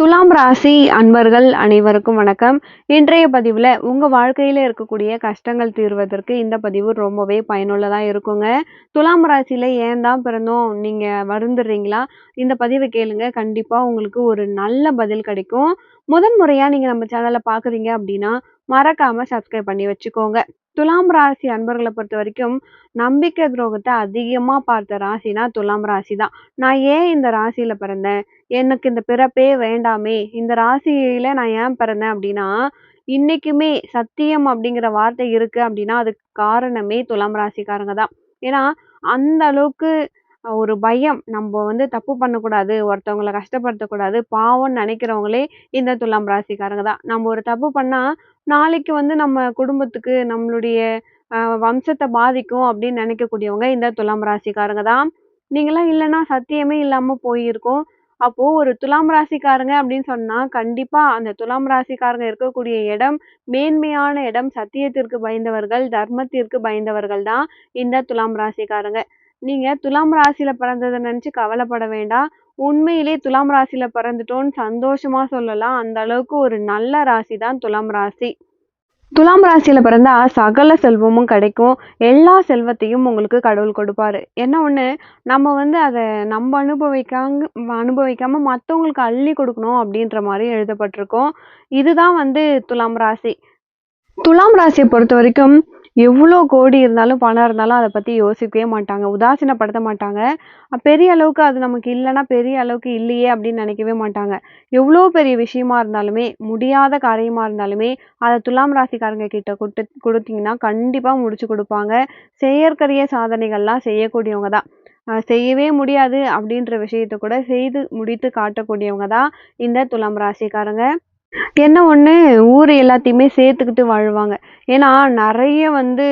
துலாம் ராசி அன்பர்கள் அனைவருக்கும் வணக்கம். இன்றைய பதிவில் உங்கள் வாழ்க்கையில் இருக்கக்கூடிய கஷ்டங்கள் தீர்வதற்கு இந்த பதிவு ரொம்பவே பயனுள்ளதாக இருக்குங்க. துலாம் ராசியில் ஏன் தான் பிறந்தோம்? நீங்கள் வருந்துடுறீங்களா இந்த பதிவை கேளுங்க. கண்டிப்பாக உங்களுக்கு ஒரு நல்ல பதில் கிடைக்கும். முதன் முறையாக நீங்கள் நம்ம சேனலை பார்க்குறீங்க அப்படின்னா மறக்காமல் சப்ஸ்கிரைப் பண்ணி வச்சுக்கோங்க. துலாம் ராசி அன்பர்களை பொறுத்த வரைக்கும் நம்பிக்கை துரோகத்தை அதிகமாக பார்த்த ராசினா துலாம் ராசி தான் நான் ஏன் இந்த ராசியில் பிறந்தேன்? எனக்கு இந்த பிறப்பே வேண்டாமே. இந்த ராசியில் நான் ஏன் பிறந்தேன் அப்படின்னா இன்றைக்குமே சத்தியம் அப்படிங்கிற வார்த்தை இருக்குது அப்படின்னா அதுக்கு காரணமே துலாம் ராசிக்காரங்க தான் ஏன்னா அந்த அளவுக்கு ஒரு பயம். நம்ம வந்து தப்பு பண்ணக்கூடாது ஒருத்தவங்களை கஷ்டப்படுத்தக்கூடாது பாவம்னு நினைக்கிறவங்களே இந்த துலாம் ராசிக்காரங்க தான். நம்ம ஒரு தப்பு பண்ணால் நாளைக்கு வந்து நம்ம குடும்பத்துக்கு நம்மளுடைய வம்சத்தை பாதிக்கும் அப்படின்னு நினைக்கக்கூடியவங்க இந்த துலாம் ராசிக்காரங்க தான். நீங்களாம் இல்லைன்னா சத்தியமே இல்லாமல் போயிருக்கோம். அப்போ ஒரு துலாம் ராசிக்காரங்க அப்படின்னு சொன்னா கண்டிப்பா அந்த துலாம் ராசிக்காரங்க இருக்கக்கூடிய இடம் மேன்மையான இடம் சத்தியத்திற்கு பயந்தவர்கள் தர்மத்திற்கு பயந்தவர்கள் தான் இந்த துலாம் ராசிக்காரங்க. நீங்க துலாம் ராசியில பிறந்ததை நினைச்சு கவலைப்பட வேண்டாம். உண்மையிலே துலாம் ராசியில பிறந்துட்டோம்னு சந்தோஷமா சொல்லலாம். அந்த அளவுக்கு ஒரு நல்ல ராசி தான் துலாம் ராசி. துலாம் ராசியில பிறந்தா சகல செல்வமும் கிடைக்கும். எல்லா செல்வத்தையும் உங்களுக்கு கடவுள் கொடுப்பாரு. என்ன ஒண்ணு? நம்ம வந்து அதை நம்ம அனுபவிக்காங்க அனுபவிக்காம மற்றவங்களுக்கு அள்ளி கொடுக்கணும் அப்படின்ற மாதிரி எழுதப்பட்டிருக்கோம். இதுதான் வந்து துலாம் ராசி. துலாம் ராசியை பொறுத்த வரைக்கும் எவ்வளோ கோடி இருந்தாலும் பணம் இருந்தாலும் அதை பற்றி யோசிக்கவே மாட்டாங்க. உதாசீனப்படுத்த மாட்டாங்க. பெரிய அளவுக்கு அது நமக்கு இல்லைன்னா பெரிய அளவுக்கு இல்லையே அப்படின்னு நினைக்கவே மாட்டாங்க. எவ்வளோ பெரிய விஷயமா இருந்தாலுமே முடியாத காரியமாக இருந்தாலுமே அதை துலாம் ராசிக்காரங்க கிட்ட கொடுத்து கொடுத்தீங்கன்னா கண்டிப்பாக முடிச்சு கொடுப்பாங்க. செயற்கரிய சாதனைகள்லாம் செய்யக்கூடியவங்க தான். செய்யவே முடியாது அப்படின்ற விஷயத்த கூட செய்து முடித்து காட்டக்கூடியவங்க தான் இந்த துலாம் ராசிக்காரங்க. என்ன ஒண்ணு? ஊர் எல்லாத்தையுமே சேர்த்துக்கிட்டு வாழ்வாங்க. ஏன்னா நிறைய வந்து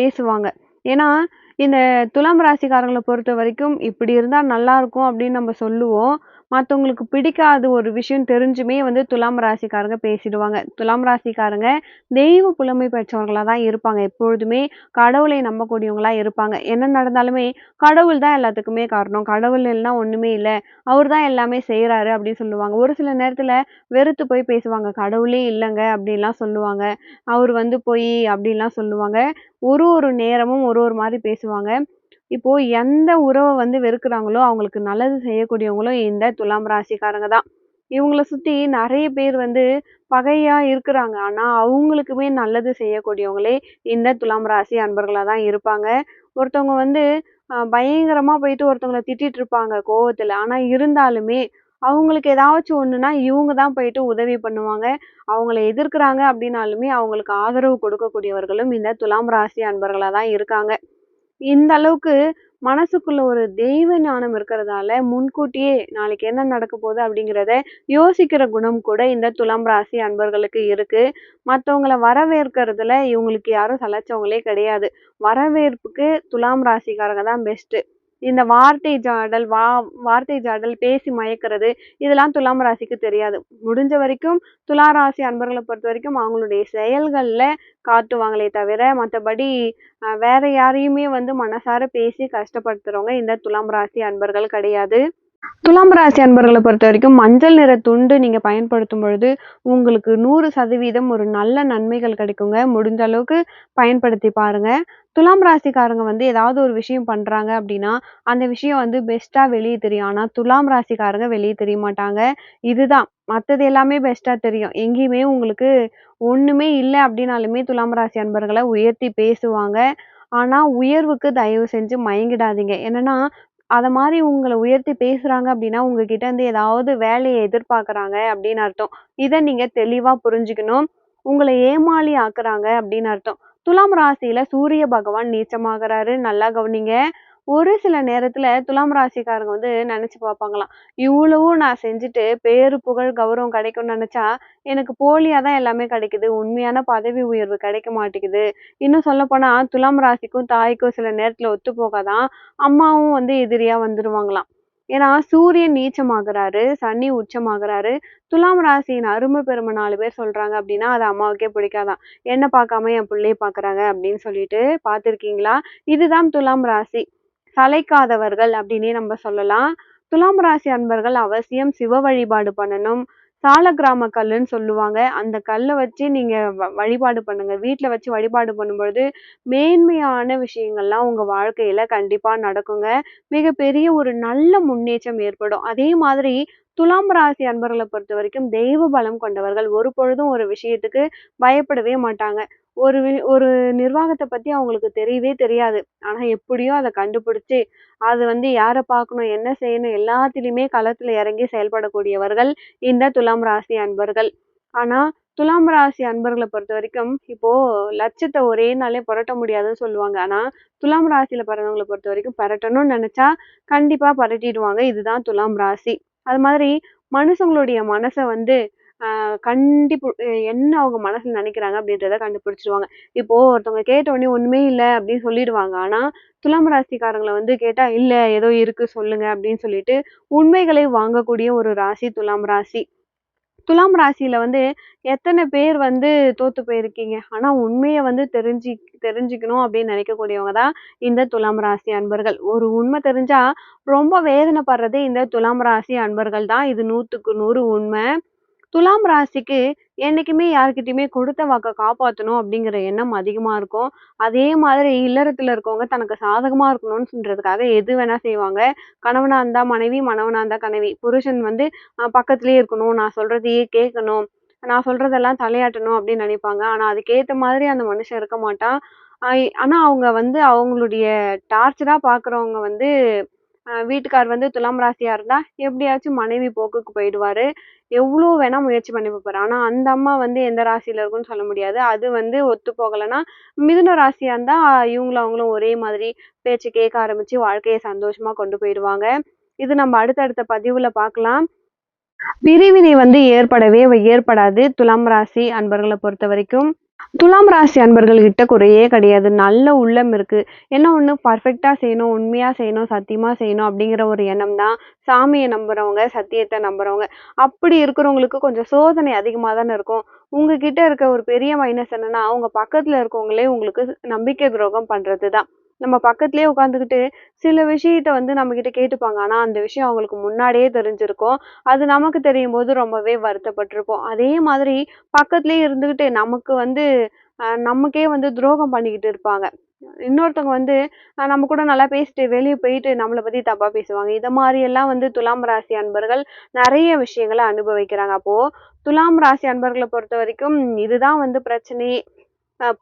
பேசுவாங்க. ஏன்னா இந்த துலாம் ராசிக்காரங்களை பொறுத்த வரைக்கும் இப்படி இருந்தா நல்லா இருக்கும் அப்படின்னு நம்ம சொல்லுவோம். மற்றவங்களுக்கு பிடிக்காத ஒரு விஷயம் தெரிஞ்சுமே வந்து துலாம் ராசிக்காரங்க பேசிடுவாங்க. துலாம் ராசிக்காரங்க தெய்வ புலமை பெற்றவர்களாக தான் இருப்பாங்க. எப்பொழுதுமே கடவுளை நம்பக்கூடியவங்களா இருப்பாங்க. என்ன நடந்தாலுமே கடவுள் தான் எல்லாத்துக்குமே காரணம். கடவுள் இல்லைன்னா ஒன்றுமே இல்லை. அவர் தான் எல்லாமே செய்கிறாரு அப்படின்னு சொல்லுவாங்க. ஒரு சில நேரத்தில் வெறுத்து போய் பேசுவாங்க. கடவுளே இல்லைங்க அப்படின்லாம் சொல்லுவாங்க. அவர் வந்து போய் அப்படின்லாம் சொல்லுவாங்க. ஒரு ஒரு நேரமும் ஒரு ஒரு மாதிரி பேசுவாங்க. இப்போ எந்த உறவை வந்து வெறுக்கிறாங்களோ அவங்களுக்கு நல்லது செய்யக்கூடியவங்களும் இந்த துலாம் ராசிக்காரங்க தான். இவங்கள சுற்றி நிறைய பேர் வந்து பகையாக இருக்கிறாங்க. ஆனால் அவங்களுக்குமே நல்லது செய்யக்கூடியவங்களே இந்த துலாம் ராசி அன்பர்களாக தான் இருப்பாங்க. ஒருத்தவங்க வந்து பயங்கரமாக போயிட்டு ஒருத்தவங்களை திட்டிகிட்டு இருப்பாங்க கோவத்தில். ஆனால் இருந்தாலுமே அவங்களுக்கு ஏதாச்சும் ஒன்றுனா இவங்க தான் போயிட்டு உதவி பண்ணுவாங்க. அவங்கள எதிர்க்கிறாங்க அப்படின்னாலுமே அவங்களுக்கு ஆதரவு கொடுக்கக்கூடியவர்களும் இந்த துலாம் ராசி அன்பர்களாக தான் இருக்காங்க. இந்த அளவுக்கு மனசுக்குள்ள ஒரு தெய்வ ஞானம் இருக்கிறதால முன்கூட்டியே நாளைக்கு என்ன நடக்க போகுது அப்படிங்கிறத யோசிக்கிற குணம் கூட இந்த துலாம் ராசி அன்பர்களுக்கு இருக்கு. மற்றவங்களை வரவேற்கிறதுல இவங்களுக்கு யாரும் சலைச்சவங்களே கிடையாது. வரவேற்புக்கு துலாம் ராசிக்காரங்க தான் பெஸ்ட்டு இந்த வார்த்தை ஜாடல் வா வார்த்தை ஜாடல் பேசி மயக்கிறது இதெல்லாம் துலாம் ராசிக்கு தெரியாது. முடிஞ்ச வரைக்கும் துலா ராசி அன்பர்களை பொறுத்த வரைக்கும் அவங்களுடைய செயல்களில் காட்டுவாங்களே தவிர மற்றபடி வேற யாரையுமே வந்து மனசார பேசி கஷ்டப்படுத்துறவங்க இந்த துலாம் ராசி அன்பர்கள் கிடையாது. துலாம் ராசி அன்பர்களை பொறுத்த வரைக்கும் மஞ்சள் நிற துண்டு நீங்கள் பயன்படுத்தும் பொழுது உங்களுக்கு நூறு சதவீதம் ஒரு நல்ல நன்மைகள் கிடைக்குங்க. முடிஞ்ச அளவுக்கு பயன்படுத்தி பாருங்கள் துலாம் ராசிக்காரங்க வந்து ஏதாவது ஒரு விஷயம் பண்ணுறாங்க அப்படின்னா அந்த விஷயம் வந்து பெஸ்ட்டாக வெளியே தெரியும். ஆனால் துலாம் ராசிக்காரங்க வெளியே தெரிய மாட்டாங்க. இதுதான். மற்றது எல்லாமே பெஸ்ட்டாக தெரியும். எங்கேயுமே உங்களுக்கு ஒன்றுமே இல்லை அப்படின்னாலுமே துலாம் ராசி அன்பர்களை உயர்த்தி பேசுவாங்க. ஆனால் உயர்வுக்கு தயவு செஞ்சு மயங்கிடாதீங்க. என்னன்னா அதை மாதிரி உங்களை உயர்த்தி பேசுறாங்க அப்படின்னா உங்ககிட்ட இருந்து ஏதாவது வேலையை எதிர்பார்க்குறாங்க அப்படின்னு அர்த்தம். இதை நீங்க தெளிவா புரிஞ்சுக்கணும். உங்களை ஏமாளி ஆக்குறாங்க அப்படின்னு அர்த்தம். துலாம் ராசியில சூரிய பகவான் நீச்சமாகறாரு. நல்லா கவனிங்க. ஒரு சில நேரத்துல துலாம் ராசிக்காரங்க வந்து நினைச்சு பார்ப்பாங்களாம் இவ்வளவும் நான் செஞ்சுட்டு பேரு புகழ் கௌரவம் கிடைக்கும்னு நினைச்சா எனக்கு போலியா தான் எல்லாமே கிடைக்குது உண்மையான பதவி உயர்வு கிடைக்க மாட்டேங்குது. இன்னும் சொல்ல போனா துலாம் ராசிக்கும் தாய்க்கும் சில நேரத்துல ஒத்து போகாதான் அம்மாவும் வந்து எதிரியா வந்துருவாங்களாம். ஏன்னா சூரியன் நீச்சமாகறாரு சனி உச்சமாகறாரு. துலாம் ராசியின் அருமை பெருமை நாலு பேர் சொல்றாங்க அப்படின்னா அது அம்மாவுக்கே பிடிக்காதான். என்ன பார்க்காம என் பிள்ளைய பாக்குறாங்க அப்படின்னு சொல்லிட்டு பார்த்துருக்கீங்களா? இதுதான் துலாம் ராசி. சளைக்காதவர்கள் அப்படின்னே நம்ம சொல்லலாம் துலாம் ராசி அன்பர்கள் அவசியம் சிவ வழிபாடு பண்ணணும் சாலக்கிராம கல்லுன்னு சொல்லுவாங்க. அந்த கல்லை வச்சு நீங்க வ வழிபாடு பண்ணுங்க. வீட்டில் வச்சு வழிபாடு பண்ணும்பொழுது, மேன்மையான விஷயங்கள்லாம் உங்க வாழ்க்கையில கண்டிப்பா நடக்குங்க. மிகப்பெரிய ஒரு நல்ல முன்னேற்றம் ஏற்படும். அதே மாதிரி துலாம் ராசி பொறுத்த வரைக்கும் தெய்வ பலம் கொண்டவர்கள். ஒரு பொழுதும் ஒரு விஷயத்துக்கு பயப்படவே மாட்டாங்க. ஒரு வி ஒரு நிர்வாகத்தை பத்தி அவங்களுக்கு தெரியவே தெரியாது. ஆனா எப்படியோ அதை கண்டுபிடிச்சு, அது வந்து யாரை பார்க்கணும், என்ன செய்யணும் எல்லாத்துலேயுமே களத்துல இறங்கி செயல்படக்கூடியவர்கள் இந்த துலாம் ராசி அன்பர்கள். ஆனா துலாம் ராசி பொறுத்த வரைக்கும் இப்போ லட்சத்தை ஒரே நாளே புரட்ட முடியாதுன்னு சொல்லுவாங்க. ஆனா துலாம் ராசியில பொறுத்த வரைக்கும் பெரட்டணும்னு நினச்சா கண்டிப்பா பெரட்டிடுவாங்க. இதுதான் துலாம் ராசி. அது மாதிரி மனுஷங்களுடைய மனசை வந்து கண்டிப்பு என்ன அவங்க மனசுல நினைக்கிறாங்க அப்படின்றத கண்டுபிடிச்சிருவாங்க இப்போ ஒருத்தவங்க கேட்ட உடனே ஒண்ணுமே அப்படின்னு சொல்லிடுவாங்க. ஆனா துலாம் ராசிக்காரங்களை வந்து கேட்டா, "இல்ல ஏதோ இருக்கு சொல்லுங்க" அப்படின்னு சொல்லிட்டு உண்மைகளை வாங்கக்கூடிய ஒரு ராசி துலாம் ராசி. துலாம் ராசியில வந்து எத்தனை பேர் வந்து தோத்து போயிருக்கீங்க? ஆனா உண்மையை வந்து தெரிஞ்சு தெரிஞ்சுக்கணும் அப்படின்னு நினைக்கக்கூடியவங்க தான் இந்த துலாம் ராசி அன்பர்கள். ஒரு உண்மை தெரிஞ்சா ரொம்ப வேதனைப்படுறதே இந்த துலாம் ராசி அன்பர்கள் தான். இது 100க்கு 100 உண்மை. துலாம் ராசிக்கு என்றைக்குமே யார்கிட்டயுமே கொடுத்த வாக்கை காப்பாற்றணும் அப்படிங்கிற எண்ணம் அதிகமாக இருக்கும். அதே மாதிரி இல்லறத்தில் இருக்கவங்க தனக்கு சாதகமாக இருக்கணும்னு சொல்கிறதுக்காக எது வேணால் செய்வாங்க. கணவனாக இருந்தால் மனைவி, மனவனாக இருந்தால் கணவி. புருஷன் வந்து பக்கத்துலேயே இருக்கணும், நான் சொல்கிறதையே கேட்கணும், நான் சொல்கிறதெல்லாம் தலையாட்டணும் அப்படின்னு நினைப்பாங்க. ஆனால் அதுக்கேற்ற மாதிரி அந்த மனுஷன் இருக்க மாட்டான். ஆனால் அவங்க வந்து அவங்களுடைய டார்ச்சராக பார்க்குறவங்க வந்து வீட்டுக்கார் வந்து துலாம் ராசியாக இருந்தால் எப்படியாச்சும் மனைவி போக்குக்கு போயிடுவார் எவ்வளோ வேணால் முயற்சி பண்ணி பார்ப்பாரு. ஆனால் அந்த அம்மா வந்து எந்த ராசியில் இருக்குன்னு சொல்ல முடியாது. அது வந்து ஒத்து போகலைன்னா மிதுன ராசியாக இருந்தால் இவங்களும் அவங்களும் ஒரே மாதிரி பேச்சு கேட்க ஆரம்பித்து வாழ்க்கையை சந்தோஷமாக கொண்டு போயிடுவாங்க. இது நம்ம அடுத்தடுத்த பதிவில் பார்க்கலாம். பிரிவினை வந்து ஏற்படவே ஏற்படாது துலாம் ராசி அன்பர்களை பொறுத்த வரைக்கும் துலாம் ராசி அன்பர்கள்கிட்ட குறையே கிடையாது. நல்ல உள்ளம் இருக்கு. என்ன ஒண்ணு பர்ஃபெக்டாக செய்யணும், உண்மையா செய்யணும், சத்தியமா செய்யணும் அப்படிங்கிற ஒரு எண்ணம் தான். சாமியை நம்புறவங்க, சத்தியத்தை நம்புறவங்க. அப்படி இருக்கிறவங்களுக்கு கொஞ்சம் சோதனை அதிகமா தானே இருக்கும். உங்ககிட்ட இருக்க ஒரு பெரிய மைனஸ் என்னன்னா, அவங்க பக்கத்துல இருக்கவங்களே உங்களுக்கு நம்பிக்கை துரோகம் பண்றது தான். நம்ம பக்கத்திலேயே உட்காந்துக்கிட்டு சில விஷயத்த வந்து நம்மக்கிட்ட கேட்டுப்பாங்க. ஆனா அந்த விஷயம் அவங்களுக்கு முன்னாடியே தெரிஞ்சிருக்கும். அது நமக்கு தெரியும் போது ரொம்பவே வருத்தப்பட்டிருப்போம் அதே மாதிரி பக்கத்துலேயே இருந்துகிட்டு நமக்கு வந்து நமக்கே வந்து துரோகம் பண்ணிக்கிட்டு இருப்பாங்க. இன்னொருத்தவங்க வந்து நம்ம கூட நல்லா பேசிட்டு வெளியே போயிட்டு நம்மளை பற்றி தப்பாக பேசுவாங்க. இதை மாதிரியெல்லாம் வந்து துலாம் ராசி அன்பர்கள் நிறைய விஷயங்கள அனுபவிக்கிறாங்க. அப்போது துலாம் ராசி அன்பர்களை பொறுத்த வரைக்கும் இதுதான் வந்து பிரச்சனை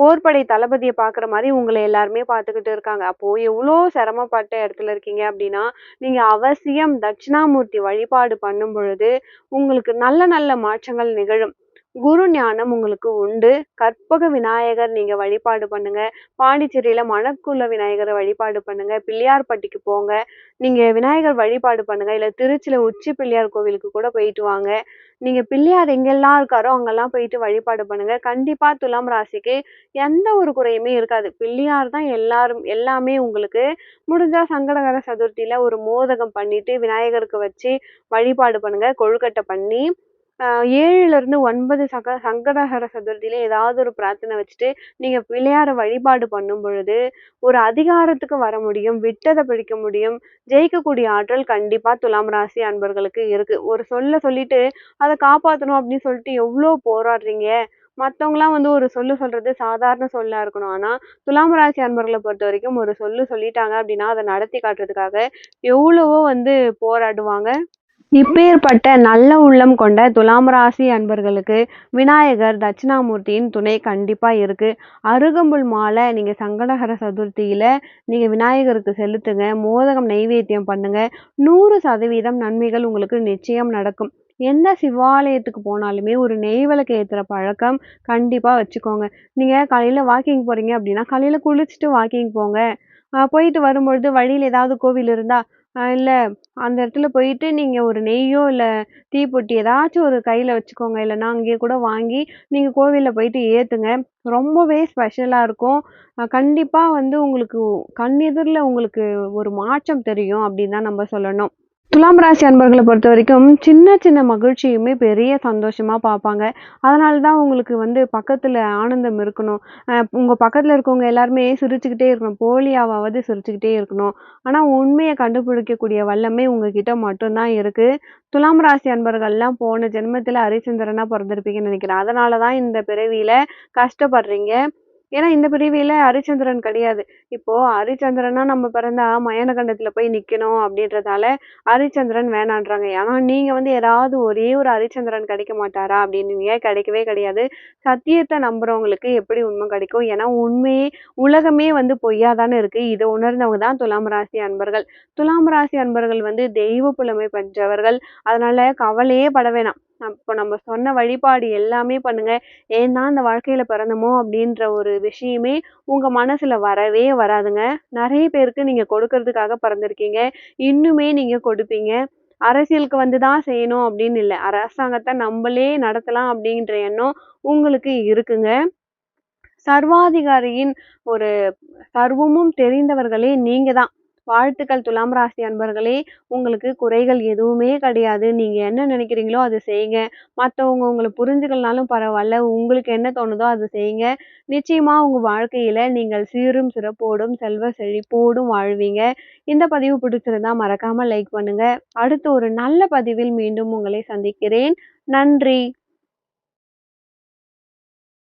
போர்படை போர்ப்படை பார்க்குற மாதிரி உங்களை எல்லாருமே பார்த்துக்கிட்டு இருக்காங்க. அப்போது எவ்வளோ சிரமப்பட்ட இடத்துல இருக்கீங்க அப்படின்னா, நீங்கள் அவசியம் தட்சிணாமூர்த்தி வழிபாடு பண்ணும் பொழுது, உங்களுக்கு நல்ல நல்ல மாற்றங்கள் நிகழும். குரு ஞானம் உங்களுக்கு உண்டு. கற்பக விநாயகர் நீங்க வழிபாடு பண்ணுங்க. பாண்டிச்சேரியில மணக்குள்ள விநாயகரை வழிபாடு பண்ணுங்க. பிள்ளையார்பட்டிக்கு போங்க. நீங்க விநாயகர் வழிபாடு பண்ணுங்க. இல்ல திருச்சியில உச்சி பிள்ளையார் கோவிலுக்கு கூட போயிட்டு வாங்க. நீங்க பிள்ளையார் எங்கெல்லாம் இருக்காரோ அங்கெல்லாம் போயிட்டு வழிபாடு பண்ணுங்க. கண்டிப்பா துலாம் ராசிக்கு எந்த ஒரு குறையுமே இருக்காது. பிள்ளையார் தான் எல்லாரும் எல்லாமே உங்களுக்கு. முடிஞ்சா சங்கடகர சதுர்த்தியில ஒரு மோதகம் பண்ணிட்டு விநாயகருக்கு வச்சு வழிபாடு பண்ணுங்க. கொழுக்கட்டை பண்ணி. ஏழுலேருந்து ஒன்பது சக சங்கடஹர சதுர்த்தியில ஏதாவது ஒரு பிரார்த்தனை வச்சுட்டு, நீங்கள் பிள்ளையார வழிபாடு பண்ணும் பொழுது, ஒரு அதிகாரத்துக்கு வர முடியும். விட்டதை பிடிக்க முடியும். ஜெயிக்கக்கூடிய ஆற்றல் கண்டிப்பாக துலாம் ராசி அன்பர்களுக்கு இருக்குது ஒரு சொல்ல சொல்லிட்டு, அதை காப்பாற்றணும் அப்படின்னு சொல்லிட்டு எவ்வளோ போராடுறீங்க. மற்றவங்களாம் வந்து ஒரு சொல்லு சொல்கிறது சாதாரண சொல்லாக இருக்கணும். ஆனால் துலாம் ராசி பொறுத்த வரைக்கும் ஒரு சொல்லு சொல்லிட்டாங்க அப்படின்னா, அதை நடத்தி காட்டுறதுக்காக எவ்வளவோ வந்து போராடுவாங்க. இப்பேற்பட்ட நல்ல உள்ளம் கொண்ட துலாம் ராசி அன்பர்களுக்கு விநாயகர், தட்சிணாமூர்த்தியின் துணை கண்டிப்பாக இருக்குது அருகம்புல் மாலை நீங்கள் சங்கடகர சதுர்த்தியில் நீங்கள் விநாயகருக்கு செலுத்துங்க. மோதகம் நெய்வேத்தியம் பண்ணுங்க. 100% நன்மைகள் உங்களுக்கு நிச்சயம் நடக்கும். எந்த சிவாலயத்துக்கு போனாலுமே ஒரு நெய் விளக்கு ஏத்துற பழக்கம் கண்டிப்பாக வச்சுக்கோங்க. நீங்கள் காலையில் வாக்கிங் போகிறீங்க அப்படின்னா, காலையில் குளிச்சுட்டு வாக்கிங் போங்க. போயிட்டு வரும்பொழுது வழியில் ஏதாவது கோவில் இருந்தால் இல்லை அந்த இடத்துல போயிட்டு நீங்கள் ஒரு நெய்யோ, இல்லை தீப்பொட்டி ஏதாச்சும் ஒரு கையில் வச்சுக்கோங்க. இல்லைன்னா அங்கேயே கூட வாங்கி நீங்கள் கோவிலில் போயிட்டு ஏற்றுங்க ரொம்பவே ஸ்பெஷலாக இருக்கும். கண்டிப்பாக வந்து உங்களுக்கு கண்ணெதிரில் உங்களுக்கு ஒரு மாற்றம் தெரியும் அப்படின்னு தான் நம்ம சொல்லணும். துலாம் ராசி அன்பர்களை பொறுத்த வரைக்கும் சின்ன சின்ன மகிழ்ச்சியுமே பெரிய சந்தோஷமாக பார்ப்பாங்க. அதனால தான் உங்களுக்கு வந்து பக்கத்தில் ஆனந்தம் இருக்கணும். உங்கள் பக்கத்தில் இருக்கவங்க எல்லாருமே சிரிச்சுக்கிட்டே இருக்கணும். போலியாவது சிரிச்சுக்கிட்டே இருக்கணும். ஆனால் உண்மையை கண்டுபிடிக்கக்கூடிய வல்லமே உங்ககிட்ட மட்டும்தான் இருக்குது துலாம் ராசி அன்பர்கள்லாம் போன ஜென்மத்தில் ஹரிச்சந்திரனாக பிறந்திருப்பீங்கன்னு நினைக்கிறேன். அதனாலதான் இந்த பிறவியில் கஷ்டப்படுறீங்க. ஏன்னா இந்த பிரிவியில் ஹரிச்சந்திரன் கிடையாது. இப்போது ஹரிச்சந்திரனா நம்ம பிறந்தா மயானகண்டத்தில் போய் நிற்கணும் அப்படின்றதால ஹரிச்சந்திரன் வேணான்றாங்க. ஏன்னா நீங்கள் வந்து ஏதாவது ஒரே ஒரு ஹரிச்சந்திரன் கிடைக்க மாட்டாரா அப்படின்னு கிடைக்கவே கிடையாது. சத்தியத்தை நம்புகிறவங்களுக்கு எப்படி உண்மை கிடைக்கும்? ஏன்னா உண்மையே உலகமே வந்து பொய்யாதானே இருக்குது இதை உணர்ந்தவங்க தான் துலாம் ராசி அன்பர்கள். துலாம் ராசி அன்பர்கள் வந்து தெய்வ புலமை பெற்றவர்கள் அதனால் கவலையே பட வேணாம். அப்போ நம்ம சொன்ன வழிபாடு எல்லாமே பண்ணுங்க. ஏன் தான் இந்த வாழ்க்கையில பிறந்தமோ அப்படின்ற ஒரு விஷயமே உங்க மனசுல வரவே வராதுங்க. நிறைய பேருக்கு நீங்க கொடுக்கறதுக்காக பிறந்திருக்கீங்க. இன்னுமே நீங்க கொடுப்பீங்க. அரசியலுக்கு வந்து தான் செய்யணும் அப்படின்னு இல்லை. அரசாங்கத்தை நம்மளே நடத்தலாம் அப்படின்ற எண்ணம் உங்களுக்கு இருக்குங்க. சர்வாதிகாரியின் ஒரு சர்வமும் தெரிந்தவர்களே நீங்க தான். வாழ்த்துக்கள் துலாம் ராசி அன்பர்களே. உங்களுக்கு குறைகள் எதுவுமே கிடையாது. நீங்கள் என்ன நினைக்கிறீங்களோ அதை செய்யுங்க. மற்றவங்க உங்களை புரிஞ்சுக்கலனாலும் பரவாயில்ல. உங்களுக்கு என்ன தோணுதோ அதை செய்யுங்க. நிச்சயமாக உங்கள் வாழ்க்கையில் நீங்கள் சீரும் சிறப்போடும் செல்வ செழிப்போடும் வாழ்வீங்க. இந்த பதிவு பிடிச்சிருந்தா மறக்காமல் லைக் பண்ணுங்கள் அடுத்து ஒரு நல்ல பதிவில் மீண்டும் உங்களை சந்திக்கிறேன். நன்றி.